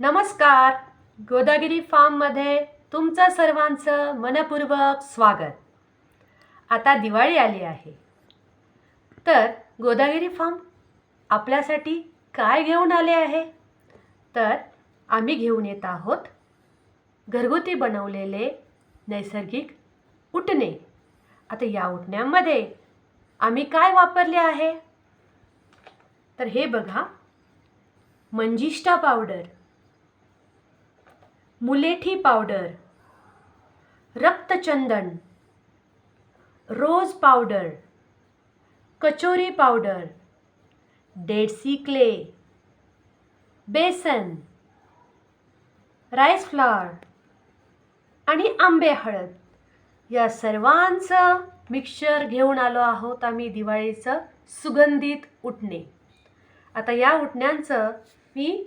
नमस्कार. गोदागिरी फार्ममध्ये तुमचं सर्वांचं मनपूर्वक स्वागत. आता दिवाळी आली आहे. तर गोदागिरी फार्म आपल्यासाठी काय घेऊन आले आहे? तर आम्ही घेऊन येत आहोत घरगुती बनवलेले नैसर्गिक उटणे. आता या उटण्यामध्ये आम्ही काय वापरले आहे? तर हे बघा. मंजिष्ठा पावडर. मुलेठी पावडर रक्तचंदन रोज पावडर कचोरी पावडर डेडसी क्ले बेसन राईस फ्लॉर आणि आंबे हळद. या सर्वांचं मिक्सचर घेऊन आलो आहोत आम्ही दिवाळीचं सुगंधित उठणे आता या उठण्यांचं मी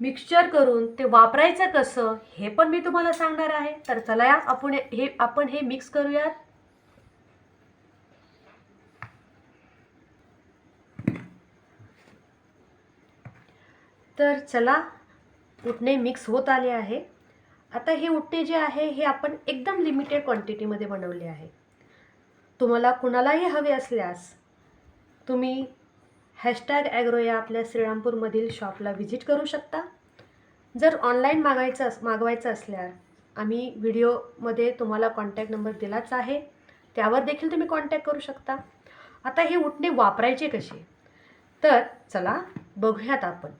मिक्सचर करून ते वापरायचं कसं हे पण मी तुम्हाला सांगणार आहे. तर चला या आपण हे आपण हे मिक्स करूयात. तर चला उठणे मिक्स होत आले आहे. आता हे उठणे जे आहे हे आपण एकदम लिमिटेड क्वांटिटीमध्ये बनवले आहे. तुम्हाला कुणालाही हवे असल्यास तुम्ही हॅशटॅग ॲग्रो या आपल्या श्रीरामपूरमधील शॉपला व्हिजिट करू शकता. जर ऑनलाईन मागायचं अस मागवायचं असल्यास आम्ही व्हिडिओमध्ये तुम्हाला कॉन्टॅक्ट नंबर दिलाच आहे. त्यावर देखील तुम्ही कॉन्टॅक्ट करू शकता. आता हे उठणे वापरायचे कसे? तर चला बघूयात आपण.